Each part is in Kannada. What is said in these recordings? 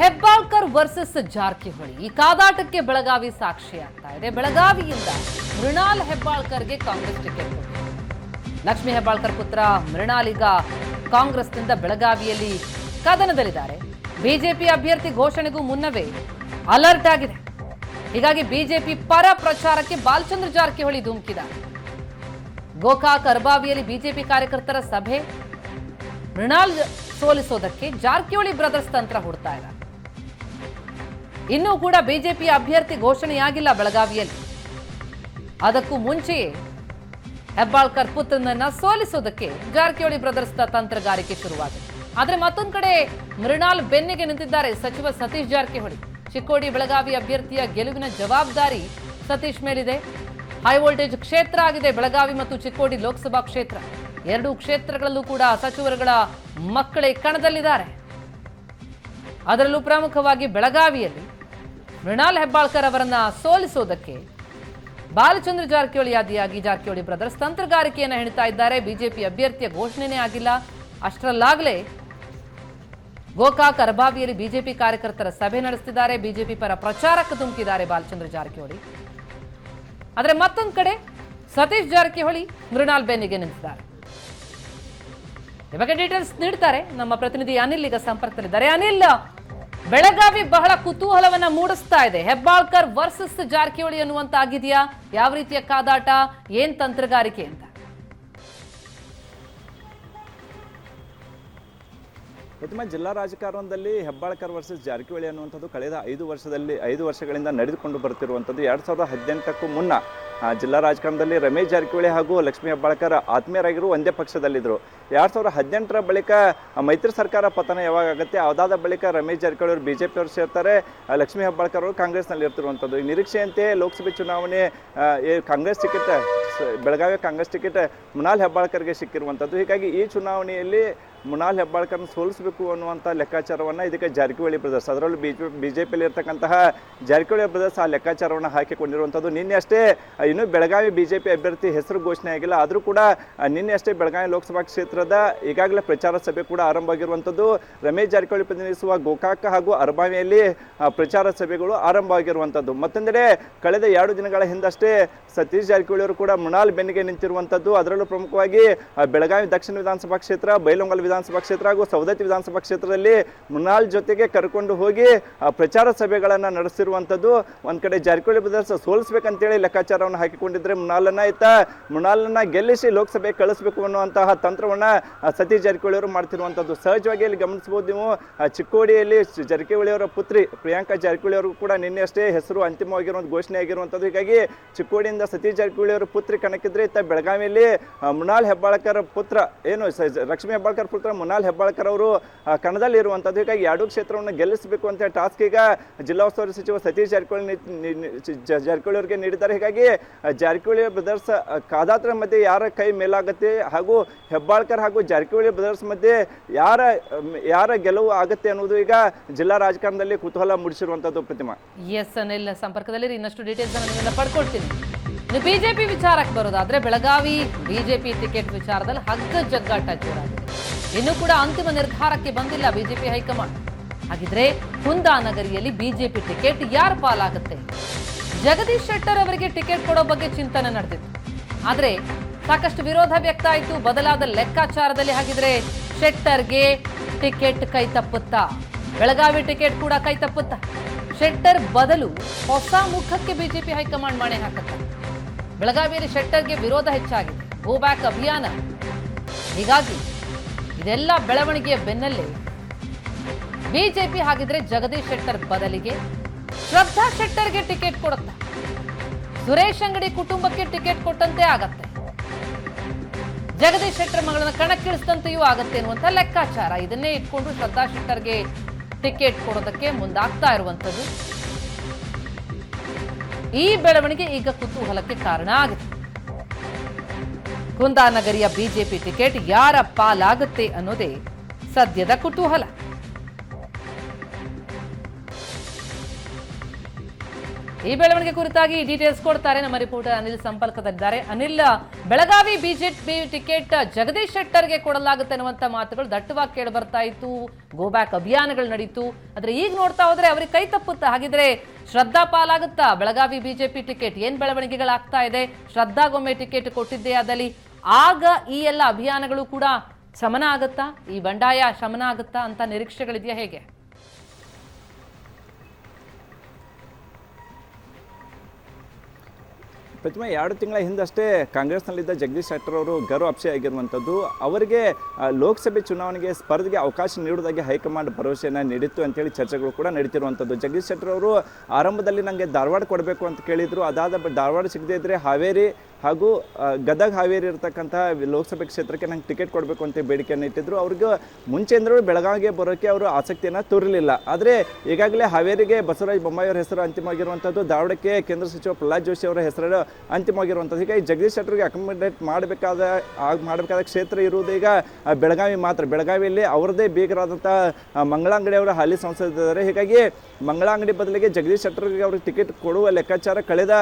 ಹೆಬ್ಬಾಳ್ಕರ್ ವರ್ಸಸ್ ಜಾರಕಿಹೊಳಿ. ಈ ಕಾದಾಟಕ್ಕೆ ಬೆಳಗಾವಿ ಸಾಕ್ಷಿಯಾಗ್ತಾ ಇದೆ. ಬೆಳಗಾವಿಯಿಂದ ಮೃಣಾಲ್ ಹೆಬ್ಬಾಳ್ಕರ್ಗೆ ಕಾಂಗ್ರೆಸ್ ಟಿಕೆಟ್ ಲಕ್ಷ್ಮಿ ಹೆಬ್ಬಾಳ್ಕರ್ ಪುತ್ರ ಮೃಣಾಲ್ ಈಗ ಕಾಂಗ್ರೆಸ್ನಿಂದ ಬೆಳಗಾವಿಯಲ್ಲಿ ಕದನದಲ್ಲಿದ್ದಾರೆ. ಬಿಜೆಪಿ ಅಭ್ಯರ್ಥಿ ಘೋಷಣೆಗೂ ಮುನ್ನವೇ ಅಲರ್ಟ್ ಆಗಿದೆ. ಹೀಗಾಗಿ ಬಿಜೆಪಿ ಪರ ಪ್ರಚಾರಕ್ಕೆ ಬಾಲಚಂದ್ರ ಜಾರಕಿಹೊಳಿ ಧುಮುಕಿದ. ಗೋಕಾಕ್ ಅರ್ಬಾವಿಯಲ್ಲಿ ಬಿಜೆಪಿ ಕಾರ್ಯಕರ್ತರ ಸಭೆ. ಮೃಣಾಲ್ ಸೋಲಿಸೋದಕ್ಕೆ ಜಾರಕಿಹೊಳಿ ಬ್ರದರ್ಸ್ ತಂತ್ರ ಹುಡ್ತಾ ಇದ್ದಾರೆ. ಇನ್ನೂ ಕೂಡ ಬಿಜೆಪಿ ಅಭ್ಯರ್ಥಿ ಘೋಷಣೆಯಾಗಿಲ್ಲ ಬೆಳಗಾವಿಯಲ್ಲಿ. ಅದಕ್ಕೂ ಮುಂಚೆಯೇ ಹೆಬ್ಬಾಳ್ಕರ್ ಪುತ್ರನನ್ನ ಸೋಲಿಸೋದಕ್ಕೆ ಜಾರಕಿಹೊಳಿ ಬ್ರದರ್ಸ್ ತಂತ್ರಗಾರಿಕೆ ಶುರುವಾಗಿದೆ. ಆದರೆ ಮತ್ತೊಂದು ಕಡೆ ಮೃಣಾಲ್ ಬೆನ್ನಿಗೆ ನಿಂತಿದ್ದಾರೆ ಸಚಿವ ಸತೀಶ್ ಜಾರಕಿಹೊಳಿ. ಚಿಕ್ಕೋಡಿ ಬೆಳಗಾವಿ ಅಭ್ಯರ್ಥಿಯ ಗೆಲುವಿನ ಜವಾಬ್ದಾರಿ ಸತೀಶ್ ಮೇಲಿದೆ. ಹೈ ವೋಲ್ಟೇಜ್ ಕ್ಷೇತ್ರ ಆಗಿದೆ ಬೆಳಗಾವಿ ಮತ್ತು ಚಿಕ್ಕೋಡಿ ಲೋಕಸಭಾ ಕ್ಷೇತ್ರ. ಎರಡೂ ಕ್ಷೇತ್ರಗಳಲ್ಲೂ ಕೂಡ ಸಚಿವರುಗಳ ಮಕ್ಕಳೇ ಕಣದಲ್ಲಿದ್ದಾರೆ. ಅದರಲ್ಲೂ ಪ್ರಮುಖವಾಗಿ ಬೆಳಗಾವಿಯಲ್ಲಿ ಮೃಣಾಲ್ ಹೆಬ್ಬಾಳ್ಕರ್ ಅವರನ್ನ ಸೋಲಿಸೋದಕ್ಕೆ ಬಾಲಚಂದ್ರ ಜಾರಕಿಹೊಳಿ ಆದಿಯಾಗಿ ಜಾರಕಿಹೊಳಿ ಬ್ರದರ್ಸ್ ತಂತ್ರಗಾರಿಕೆಯನ್ನು ಹೇಳ್ತಾ ಇದ್ದಾರೆ. ಬಿಜೆಪಿ ಅಭ್ಯರ್ಥಿಯ ಘೋಷಣೆನೇ ಆಗಿಲ್ಲ. ಅಷ್ಟರಲ್ಲಾಗಲೇ ಗೋಕಾಕ್ ಅರಬಾವಿಯಲ್ಲಿ ಬಿಜೆಪಿ ಕಾರ್ಯಕರ್ತರ ಸಭೆ ನಡೆಸುತ್ತಿದ್ದಾರೆ ಬಿಜೆಪಿ ಪರ ಪ್ರಚಾರಕ್ಕೆ ಧುಮುಕಿದ್ದಾರೆ ಬಾಲಚಂದ್ರ ಜಾರಕಿಹೊಳಿ. ಆದರೆ ಮತ್ತೊಂದು ಕಡೆ ಸತೀಶ್ ಜಾರಕಿಹೊಳಿ ಮೃಣಾಲ್ ಬೆನ್ನಿಗೆ ನಿಂತಿದ್ದಾರೆ. ಡೀಟೇಲ್ಸ್ ನೀಡ್ತಾರೆ. ನಮ್ಮ ಪ್ರತಿನಿಧಿ ಅನಿಲ್ ಈಗ ಸಂಪರ್ಕದಲ್ಲಿದ್ದಾರೆ. ಅನಿಲ್ ಬೆಳಗಾವಿ ಬಹಳ ಕುತೂಹಲವನ್ನ ಮೂಡಿಸ್ತಾ ಇದೆ. ಹೆಬ್ಬಾಳ್ಕರ್ ವರ್ಸಸ್ ಜಾರಕಿಹೊಳಿ ಅನ್ನುವಂತ ಆಗಿದೆಯಾ ಯಾವ ರೀತಿಯ ಕಾದಾಟ? ಏನ್ ತಂತ್ರಗಾರಿಕೆ ಅಂತ? ಪ್ರತಿಮಾ, ಜಿಲ್ಲಾ ರಾಜಕಾರಣದಲ್ಲಿ ಹೆಬ್ಬಾಳ್ಕರ್ ವರ್ಸಸ್ ಜಾರಕಿಹೊಳಿ ಅನ್ನುವಂಥದ್ದು ಕಳೆದ ಐದು ವರ್ಷದಲ್ಲಿ, ಐದು ವರ್ಷಗಳಿಂದ ನಡೆದುಕೊಂಡು ಬರುತ್ತಿರುವಂಥದ್ದು ಎರಡು ಸಾವಿರದ ಹದಿನೆಂಟಕ್ಕೂ ಮುನ್ನ ಜಿಲ್ಲಾ ರಾಜಕಾರಣದಲ್ಲಿ ರಮೇಶ್ ಜಾರಕಿಹೊಳಿ ಹಾಗೂ ಲಕ್ಷ್ಮೀ ಹೆಬ್ಬಾಳ್ಕರ್ ಆತ್ಮೀಯರಾಗಿರು ಒಂದೇ ಪಕ್ಷದಲ್ಲಿದ್ದರು ಎರಡು ಸಾವಿರದ ಹದಿನೆಂಟರ ಬಳಿಕ ಮೈತ್ರಿ ಸರ್ಕಾರ ಪತನ ಯಾವಾಗ ಆಗುತ್ತೆ, ಅದಾದ ಬಳಿಕ ರಮೇಶ್ ಜಾರಕಿಹೊಳಿ ಅವರು ಬಿ ಜೆ ಪಿಯವರು ಸೇರ್ತಾರೆ, ಲಕ್ಷ್ಮೀ ಹೆಬ್ಬಾಳ್ಕರ್ ಅವರು ಕಾಂಗ್ರೆಸ್ನಲ್ಲಿ ಇರ್ತಿರುವಂಥದ್ದು. ಈ ನಿರೀಕ್ಷೆಯಂತೆ ಲೋಕಸಭೆ ಚುನಾವಣೆ ಕಾಂಗ್ರೆಸ್ ಟಿಕೆಟ್, ಬೆಳಗಾವಿ ಕಾಂಗ್ರೆಸ್ ಟಿಕೆಟ್ ಮುನಾಲ್ ಹೆಬ್ಬಾಳ್ಕರ್ಗೆ ಸಿಕ್ಕಿರುವಂಥದ್ದು. ಹೀಗಾಗಿ ಈ ಚುನಾವಣೆಯಲ್ಲಿ ಮುನಾಲ್ ಹೆಬ್ಬಾಳ್ಕರ್ನ ಸೋಲಿಸಬೇಕು ಅನ್ನುವಂಥ ಲೆಕ್ಕಾಚಾರವನ್ನು ಇದಕ್ಕೆ ಜಾರಕಿಹೊಳಿ ಬ್ರದರ್ಸ್, ಅದರಲ್ಲೂ ಬಿ ಬಿ ಜೆ ಪಿಯಲ್ಲಿ ಇರ್ತಕ್ಕಂತಹ ಜಾರಕಿಹೊಳಿ ಬ್ರದರ್ಸ್ ಆ ಲೆಕ್ಕಾಚಾರವನ್ನು ಹಾಕಿಕೊಂಡಿರುವಂಥದ್ದು. ನಿನ್ನೆ ಅಷ್ಟೇ ಇನ್ನೂ ಬೆಳಗಾವಿ ಬಿ ಜೆ ಪಿ ಅಭ್ಯರ್ಥಿ ಹೆಸರು ಘೋಷಣೆ ಆಗಿಲ್ಲ. ಆದರೂ ಕೂಡ ನಿನ್ನೆ ಅಷ್ಟೇ ಬೆಳಗಾವಿ ಲೋಕಸಭಾ ಕ್ಷೇತ್ರದ ಈಗಾಗಲೇ ಪ್ರಚಾರ ಸಭೆ ಕೂಡ ಆರಂಭ ಆಗಿರುವಂಥದ್ದು. ರಮೇಶ್ ಜಾರಕಿಹೊಳಿ ಪ್ರತಿನಿಧಿಸುವ ಗೋಕಾಕ ಹಾಗೂ ಅರಬಾವಿಯಲ್ಲಿ ಪ್ರಚಾರ ಸಭೆಗಳು ಆರಂಭ ಆಗಿರುವಂಥದ್ದು. ಮತ್ತೊಂದೆಡೆ, ಕಳೆದ ಎರಡು ದಿನಗಳ ಹಿಂದಷ್ಟೇ ಸತೀಶ್ ಜಾರಕಿಹೊಳಿ ಅವರು ಕೂಡ ಮುನಾಲ್ ಬೆನ್ನಿಗೆ ನಿಂತಿರುವಂಥದ್ದು. ಅದರಲ್ಲೂ ಪ್ರಮುಖವಾಗಿ ಬೆಳಗಾವಿ ದಕ್ಷಿಣ ವಿಧಾನಸಭಾ ಕ್ಷೇತ್ರ, ಬೈಲೊಂಗಲ್ ವಿಧಾನಸಭಾ ಕ್ಷೇತ್ರ ಹಾಗೂ ಸವದತ್ತಿ ವಿಧಾನಸಭಾ ಕ್ಷೇತ್ರದಲ್ಲಿ ಮುನಾಲ್ ಜೊತೆಗೆ ಕರ್ಕೊಂಡು ಹೋಗಿ ಪ್ರಚಾರ ಸಭೆಗಳನ್ನು ನಡೆಸಿರುವಂಥದ್ದು. ಒಂದು ಕಡೆ ಜಾರಕಿಹೊಳಿ ಬ್ರದರ್ಸ್ ಸೋಲಿಸ್ಬೇಕಂತೇಳಿ ಲೆಕ್ಕಾಚಾರವನ್ನು ಹಾಕಿಕೊಂಡಿದ್ರೆ ಮುನಾಲನ್ನ ಇತ್ತ ಮುನಾಲನ್ನ ಗೆಲ್ಲಿಸಿ ಲೋಕಸಭೆ ಕಳಿಸ್ಬೇಕು ಅನ್ನುವಂತಹ ತಂತ್ರವನ್ನ ಸತೀಶ್ ಜಾರಕಿಹೊಳಿ ಅವರು ಮಾಡ್ತಿರುವಂಥದ್ದು. ಸಹಜವಾಗಿ ಇಲ್ಲಿ ಗಮನಿಸಬಹುದು ನೀವು ಚಿಕ್ಕೋಡಿಯಲ್ಲಿ ಜಾರಕಿಹೊಳಿ ಅವರ ಪುತ್ರಿ ಪ್ರಿಯಾಂಕಾ ಜಾರಕಿಹೊಳಿ ಅವರು ಕೂಡ ನಿನ್ನೆ ಅಷ್ಟೇ ಹೆಸರು ಅಂತಿಮವಾಗಿರುವಂಥ ಘೋಷಣೆ ಆಗಿರುವಂಥದ್ದು. ಹೀಗಾಗಿ ಚಿಕ್ಕೋಡಿಯಿಂದ ಸತೀಶ್ ಜಾರಕಿಹೊಳಿ ಅವರ ಪುತ್ರಿ ಕಣಕ್ಕಿದ್ರೆ ಇತ್ತ ಬೆಳಗಾವಿಯಲ್ಲಿ ಮೃಣಾಲ್ ಹೆಬ್ಬಾಳ್ಕರ್ ಪುತ್ರ, ಏನು ಲಕ್ಷ್ಮೀ ಹೆಬ್ಬಾಳ್ಕರ್ ಪುತ್ರ ಮುನಾಲ್ ಹೆಬ್ಬಾಳ್ಕರ್ ಅವರು ಆ, ಕಣದಲ್ಲಿ ಇರುವಂಥದ್ದು ಹೀಗಾಗಿ ಎರಡೂ ಕ್ಷೇತ್ರವನ್ನು ಗೆಲ್ಲಿಸಬೇಕು ಅಂತ ಟಾಸ್ಕ್ ಈಗ ಜಿಲ್ಲಾ ಉಸ್ತುವಾರಿ ಸಚಿವ ಸತೀಶ್ ಜಾರಕಿಹೊಳಿ ಜಾರಕಿಹೊಳಿ ಅವರಿಗೆ ನೀಡಿದ್ದಾರೆ. ಹೀಗಾಗಿ ಜಾರಕಿಹೊಳಿ ಬ್ರದರ್ಸ್ ಕಾದಾತ್ರ ಮಧ್ಯೆ ಯಾರ ಕೈ ಮೇಲಾಗುತ್ತೆ ಹಾಗೂ ಹೆಬ್ಬಾಳ್ಕರ್ ಹಾಗೂ ಜಾರಕಿಹೊಳಿ ಬ್ರದರ್ಸ್ ಮಧ್ಯೆ ಯಾರ ಯಾರ ಗೆಲುವು ಆಗುತ್ತೆ ಅನ್ನೋದು ಈಗ ಜಿಲ್ಲಾ ರಾಜಕಾರಣದಲ್ಲಿ ಕುತೂಹಲ ಮೂಡಿಸಿರುವಂಥದ್ದು ಪ್ರತಿಮಾ. ಎಸ್ ಅನಿಲ್ ಸಂಪರ್ಕದಲ್ಲಿ ಇನ್ನಷ್ಟು ಡೀಟೇಲ್ಸ್ ನಾನು ಪಡ್ಕೊಳ್ತೀನಿ. ಬಿಜೆಪಿ ವಿಚಾರಕ್ಕೆ ಬರೋದಾದ್ರೆ ಬೆಳಗಾವಿ ಬಿಜೆಪಿ ಟಿಕೆಟ್ ವಿಚಾರದಲ್ಲಿ ಹಗ್ಗ ಜಗ್ಗಾಟ ಜೋರಾಗಿದೆ. ಇನ್ನೂ ಕೂಡ ಅಂತಿಮ ನಿರ್ಧಾರಕ್ಕೆ ಬಂದಿಲ್ಲ ಬಿಜೆಪಿ ಹೈಕಮಾಂಡ್. ಹಾಗಿದ್ರೆ ಕುಂದಾನಗರಿಯಲ್ಲಿ ಬಿಜೆಪಿ ಟಿಕೆಟ್ ಯಾರು ಪಾಲಾಗುತ್ತೆ? ಜಗದೀಶ್ ಶೆಟ್ಟರ್ ಅವರಿಗೆ ಟಿಕೆಟ್ ಕೊಡೋ ಬಗ್ಗೆ ಚಿಂತನೆ ನಡೆದಿತ್ತು. ಆದರೆ ಸಾಕಷ್ಟು ವಿರೋಧ ವ್ಯಕ್ತ ಆಯಿತು. ಬದಲಾದ ಲೆಕ್ಕಾಚಾರದಲ್ಲಿ ಹಾಗಿದ್ರೆ ಶೆಟ್ಟರ್ಗೆ ಟಿಕೆಟ್ ಕೈ ತಪ್ಪುತ್ತಾ? ಬೆಳಗಾವಿ ಟಿಕೆಟ್ ಕೂಡ ಕೈ ತಪ್ಪುತ್ತಾ? ಶೆಟ್ಟರ್ ಬದಲು ಹೊಸ ಮುಖಕ್ಕೆ ಬಿಜೆಪಿ ಹೈಕಮಾಂಡ್ ಮಣೆ ಹಾಕುತ್ತೆ? ಬೆಳಗಾವಿಯಲ್ಲಿ ಶೆಟ್ಟರ್ಗೆ ವಿರೋಧ ಹೆಚ್ಚಾಗಿದೆ. ಗೋ ಬ್ಯಾಕ್ ಅಭಿಯಾನ. ಹೀಗಾಗಿ ಇದೆಲ್ಲ ಬೆಳವಣಿಗೆಯ ಬೆನ್ನಲ್ಲೇ. ಬಿಜೆಪಿ ಹಾಗಿದ್ರೆ ಜಗದೀಶ್ ಶೆಟ್ಟರ್ ಬದಲಿಗೆ ಶ್ರದ್ಧಾ ಶೆಟ್ಟರ್ಗೆ ಟಿಕೆಟ್ ಕೊಡುತ್ತೆ. ಸುರೇಶ್ ಅಂಗಡಿ ಕುಟುಂಬಕ್ಕೆ ಟಿಕೆಟ್ ಕೊಟ್ಟಂತೆ ಆಗತ್ತೆ. ಜಗದೀಶ್ ಶೆಟ್ಟರ್ ಮಗಳನ್ನ ಕಣಕ್ಕಿಳಿಸಿದಂತೆಯೂ ಆಗತ್ತೆ ಅನ್ನುವಂತ ಲೆಕ್ಕಾಚಾರ. ಇದನ್ನೇ ಇಟ್ಕೊಂಡು ಶ್ರದ್ಧಾ ಶೆಟ್ಟರ್ಗೆ ಟಿಕೆಟ್ ಕೊಡೋದಕ್ಕೆ ಮುಂದಾಗ್ತಾ ಇರುವಂಥದ್ದು. ಈ ಬೆಳವಣಿಗೆ ಈಗ ಕುತೂಹಲಕ್ಕೆ ಕಾರಣ ಆಗಿದೆ. ಕುಂದಾನಗರಿಯ ಬಿಜೆಪಿ ಟಿಕೆಟ್ ಯಾರ ಪಾಲಾಗುತ್ತೆ ಅನ್ನೋದೇ ಸದ್ಯದ ಕುತೂಹಲ. ಈ ಬೆಳವಣಿಗೆ ಕುರಿತಾಗಿ ಡೀಟೇಲ್ಸ್ ಕೊಡ್ತಾರೆ. ನಮ್ಮ ರಿಪೋರ್ಟರ್ ಅನಿಲ್ ಸಂಪರ್ಕದಲ್ಲಿದ್ದಾರೆ. ಅನಿಲ್, ಬೆಳಗಾವಿ ಬಿಜೆಪಿ ಟಿಕೆಟ್ ಜಗದೀಶ್ ಶೆಟ್ಟರ್ಗೆ ಕೊಡಲಾಗುತ್ತೆ ಅನ್ನುವಂತ ಮಾತುಗಳು ದಟ್ಟವಾಗಿ ಕೇಳಿ ಬರ್ತಾ ಇತ್ತು. ಗೋ ಬ್ಯಾಕ್ ಅಭಿಯಾನಗಳು ನಡೀತು. ಆದ್ರೆ ಈಗ ನೋಡ್ತಾ ಹೋದ್ರೆ ಅವ್ರಿಗೆ ಕೈ ತಪ್ಪುತ್ತಾ. ಹಾಗಿದ್ರೆ ಶ್ರದ್ಧಾ ಪಾಲಾಗುತ್ತಾ? ಬೆಳಗಾವಿ ಬಿಜೆಪಿ ಟಿಕೆಟ್ ಏನ್ ಬೆಳವಣಿಗೆಗಳಾಗ್ತಾ ಇದೆ? ಶ್ರದ್ಧಾಗೊಮ್ಮೆ ಟಿಕೆಟ್ ಕೊಟ್ಟಿದ್ದೆ ಅದಲ್ಲಿ ಆಗ ಈ ಎಲ್ಲ ಅಭಿಯಾನಗಳು ಕೂಡ ಶಮನ ಆಗುತ್ತಾ? ಈ ಬಂಡಾಯ ಶಮನ ಆಗುತ್ತಾ ಅಂತ ನಿರೀಕ್ಷೆಗಳಿದೆಯಾ ಹೇಗೆ? ಪ್ರತಿಮಾ ಎರಡು ತಿಂಗಳ ಹಿಂದಷ್ಟೇ ಕಾಂಗ್ರೆಸ್ನಲ್ಲಿದ್ದ ಜಗದೀಶ್ ಶೆಟ್ಟರ್ ಅವರು ಗರು ಅಪ್ಸೆ ಆಗಿರುವಂಥದ್ದು, ಅವರಿಗೆ ಲೋಕಸಭೆ ಚುನಾವಣೆಗೆ ಸ್ಪರ್ಧೆಗೆ ಅವಕಾಶ ನೀಡುವುದಾಗಿ ಹೈಕಮಾಂಡ್ ಭರವಸೆಯನ್ನು ನೀಡಿತ್ತು ಅಂತೇಳಿ ಚರ್ಚೆಗಳು ಕೂಡ ನಡೀತಿರುವಂಥದ್ದು. ಜಗದೀಶ್ ಶೆಟ್ಟರ್ ಅವರು ಆರಂಭದಲ್ಲಿ ನನಗೆ ಧಾರವಾಡ ಕೊಡಬೇಕು ಅಂತ ಕೇಳಿದರು. ಅದಾದ ಧಾರವಾಡ ಸಿಗದೇ ಇದ್ದರೆ ಹಾವೇರಿ ಹಾಗೂ ಗದಗ ಹಾವೇರಿ ಇರತಕ್ಕಂಥ ಲೋಕಸಭೆ ಕ್ಷೇತ್ರಕ್ಕೆ ನಂಗೆ ಟಿಕೆಟ್ ಕೊಡಬೇಕು ಅಂತ ಬೇಡಿಕೆಯನ್ನು ಇಟ್ಟಿದ್ರು. ಅವ್ರಿಗೆ ಮುಂಚೆಯಿಂದಲೂ ಬೆಳಗಾವಿಗೆ ಬರೋಕ್ಕೆ ಅವರು ಆಸಕ್ತಿಯನ್ನು ತೋರಲಿಲ್ಲ ಆದರೆ ಈಗಾಗಲೇ ಹಾವೇರಿಗೆ ಬಸವರಾಜ ಬೊಮ್ಮಾಯಿ ಅವರ ಹೆಸರು ಅಂತಿಮವಾಗಿರುವಂಥದ್ದು. ಧಾರವಾಡಕ್ಕೆ ಕೇಂದ್ರ ಸಚಿವ ಪ್ರಹ್ಲಾದ್ ಜೋಶಿ ಅವರ ಹೆಸರು ಅಂತಿಮವಾಗಿರುವಂಥದ್ದು. ಹೀಗಾಗಿ ಜಗದೀಶ್ ಶೆಟ್ಟರ್ಗೆ ಅಕಾಮಿಡೇಟ್ ಮಾಡಬೇಕಾದ ಆಗ ಮಾಡಬೇಕಾದ ಕ್ಷೇತ್ರ ಇರುವುದು ಈಗ ಬೆಳಗಾವಿ ಮಾತ್ರ. ಬೆಳಗಾವಿಯಲ್ಲಿ ಅವರದೇ ಬೇಗರಾದಂಥ ಆ, ಮಂಗಳಾಂಗಡಿ ಅವರ ಹಾಲಿ ಸಂಸದಿದ್ದಾರೆ ಹೀಗಾಗಿ ಮಂಗಳಾಂಗಡಿ ಬದಲಿಗೆ ಜಗದೀಶ್ ಶೆಟ್ಟರ್ಗೆ ಅವ್ರಿಗೆ ಟಿಕೆಟ್ ಕೊಡುವ ಲೆಕ್ಕಾಚಾರ ಕಳೆದ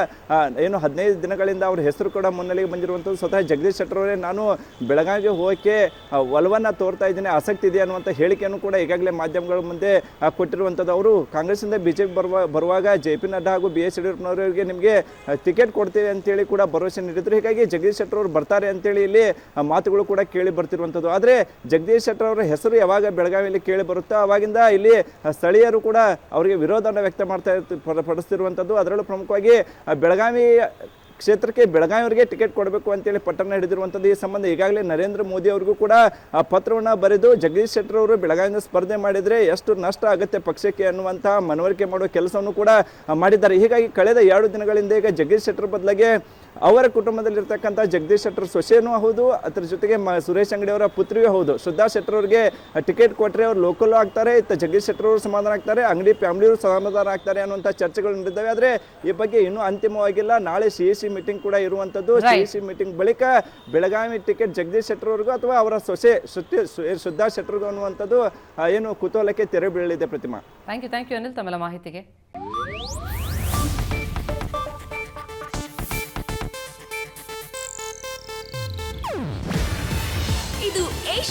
ಏನು ಹದಿನೈದು ದಿನಗಳಿಂದ ಅವ್ರ ಹೆಸರು ಕೂಡ ಮುನ್ನೆಲೆಗೆ ಬಂದಿರುವಂಥದ್ದು. ಸ್ವತಃ ಜಗದೀಶ್ ಶೆಟ್ಟರ್ ಅವರೇ ನಾನು ಬೆಳಗಾವಿಗೆ ಹೋಗೋಕ್ಕೆ ಒಲವನ್ನು ತೋರ್ತಾ ಇದ್ದೀನಿ. ಆಸಕ್ತಿ ಇದೆ ಅನ್ನುವಂಥ ಹೇಳಿಕೆಯನ್ನು ಕೂಡ ಈಗಾಗಲೇ ಮಾಧ್ಯಮಗಳ ಮುಂದೆ ಕೊಟ್ಟಿರುವಂಥದ್ದು. ಅವರು ಕಾಂಗ್ರೆಸ್ಸಿಂದ ಬಿ ಜೆ ಪಿ ಬರುವ ಬರುವಾಗ ಜೆ ಪಿ ನಡ್ಡಾ ಹಾಗೂ ಬಿ ಎಸ್ ಯಡಿಯೂರಪ್ಪನವರಿಗೆ ನಿಮಗೆ ಟಿಕೆಟ್ ಕೊಡ್ತೀವಿ ಅಂತೇಳಿ ಕೂಡ ಭರವಸೆ ನೀಡಿದ್ರು. ಹೀಗಾಗಿ ಜಗದೀಶ್ ಶೆಟ್ಟರ್ ಅವರು ಬರ್ತಾರೆ ಅಂತೇಳಿ ಇಲ್ಲಿ ಮಾತುಗಳು ಕೂಡ ಕೇಳಿ ಬರ್ತಿರುವಂಥದ್ದು ಆದರೆ ಜಗದೀಶ್ ಶೆಟ್ಟರ್ ಅವರ ಹೆಸರು ಯಾವಾಗ ಬೆಳಗಾವಿಯಲ್ಲಿ ಕೇಳಿ ಬರುತ್ತೋ ಅವಾಗಿಂದ ಇಲ್ಲಿ ಸ್ಥಳೀಯರು ಕೂಡ ಅವರಿಗೆ ವಿರೋಧನ ವ್ಯಕ್ತ ಮಾಡ್ತಾ ಪಡಿಸ್ತಿರುವಂಥದ್ದು ಅದರಲ್ಲೂ ಪ್ರಮುಖವಾಗಿ ಬೆಳಗಾವಿ ಕ್ಷೇತ್ರಕ್ಕೆ ಬೆಳಗಾವಿಯವರಿಗೆ ಟಿಕೆಟ್ ಕೊಡಬೇಕು ಅಂತೇಳಿ ಪಟ್ಟಣ ಹಿಡಿದಿರುವಂಥದ್ದು ಈ ಸಂಬಂಧ ಈಗಾಗಲೇ ನರೇಂದ್ರ ಮೋದಿ ಅವರಿಗೂ ಕೂಡ ಪತ್ರವನ್ನು ಬರೆದು ಜಗದೀಶ್ ಶೆಟ್ಟರ್ ಅವರು ಬೆಳಗಾವಿಯಿಂದ ಸ್ಪರ್ಧೆ ಮಾಡಿದರೆ ಎಷ್ಟು ನಷ್ಟ ಆಗುತ್ತೆ ಪಕ್ಷಕ್ಕೆ ಅನ್ನುವಂಥ ಮನವರಿಕೆ ಮಾಡುವ ಕೆಲಸವನ್ನು ಕೂಡ ಮಾಡಿದ್ದಾರೆ. ಹೀಗಾಗಿ ಕಳೆದ ಎರಡು ದಿನಗಳಿಂದ ಈಗ ಜಗದೀಶ್ ಶೆಟ್ಟರ್ ಬದಲಾಗಿ ಅವರ ಕುಟುಂಬದಲ್ಲಿರ್ತಕ್ಕಂಥ ಜಗದೀಶ್ ಶೆಟ್ಟರ್ ಸೊಸೆಯೂ ಹೌದು ಅದ್ರ ಜೊತೆಗೆ ಮ ಸುರೇಶ್ ಅಂಗಡಿ ಅವರ ಪುತ್ರಿಯೂ ಹೌದು. ಶ್ರದ್ಧಾ ಶೆಟ್ಟರ್ ಅವರಿಗೆ ಟಿಕೆಟ್ ಕೊಟ್ಟರೆ ಅವ್ರು ಲೋಕಲ್ ಆಗ್ತಾರೆ ಇತ್ತ ಜಗದೀಶ್ ಶೆಟ್ಟರ್ ಅವರು ಸಮಾಧಾನ ಆಗ್ತಾರೆ ಅಂಗಡಿ ಫ್ಯಾಮಿಲಿಯವರು ಸಮಾಧಾನ ಆಗ್ತಾರೆ ಅನ್ನುವಂಥ ಚರ್ಚೆಗಳು ನಡೆದಿವೆ ಆದರೆ ಈ ಬಗ್ಗೆ ಇನ್ನೂ ಅಂತಿಮವಾಗಿಲ್ಲ. ನಾಳೆ ಸಿ ಸಿ ಮೀಟಿಂಗ್ ಕೂಡ ಇರುವಂಥದ್ದು. ಸಿ ಸಿ ಮೀಟಿಂಗ್ ಬಳಿಕ ಬೆಳಗಾವಿ ಟಿಕೆಟ್ ಜಗದೀಶ್ ಶೆಟ್ಟರ್ ಅವ್ರಿಗೂ ಅಥವಾ ಅವರ ಸೊಸೆ ಸುತ್ತಿ ಶ್ರದ್ಧಾ ಶೆಟ್ಟರ್ಗೂ ಅನ್ನುವಂಥದ್ದು ಏನು ಕುತೂಹಲಕ್ಕೆ ತೆರೆ ಬೀಳಲಿದೆ Pratima. Thank you thank you Anil ತಮ್ಮೆಲ್ಲ ಮಾಹಿತಿಗೆ.